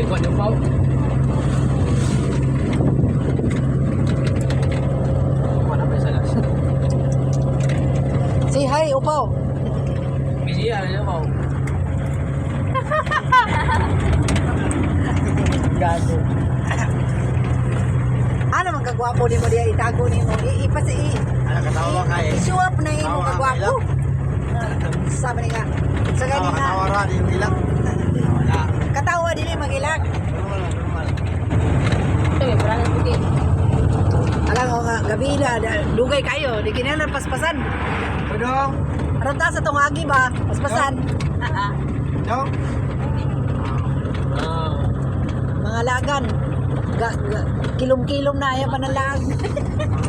Upaw. Wala pa sa las. Say hi, upaw. Busy yan, ano mo? Gago. ano man kagwapo ni mo diya itago ni mo. I, ipas i. Ano katawa ka eh. Po na imo ka, kagwapo. Sabi ni nga. Sa Tawa gani katawa nga. Alam ko nga gabi na da- dugay kayo. Di kinalan paspasan. Dong. Aron ta sa tungagi ba? Paspasan. Dong. Ah. Mga lagan. Ga, ga, kilom-kilom na ayaw panalag.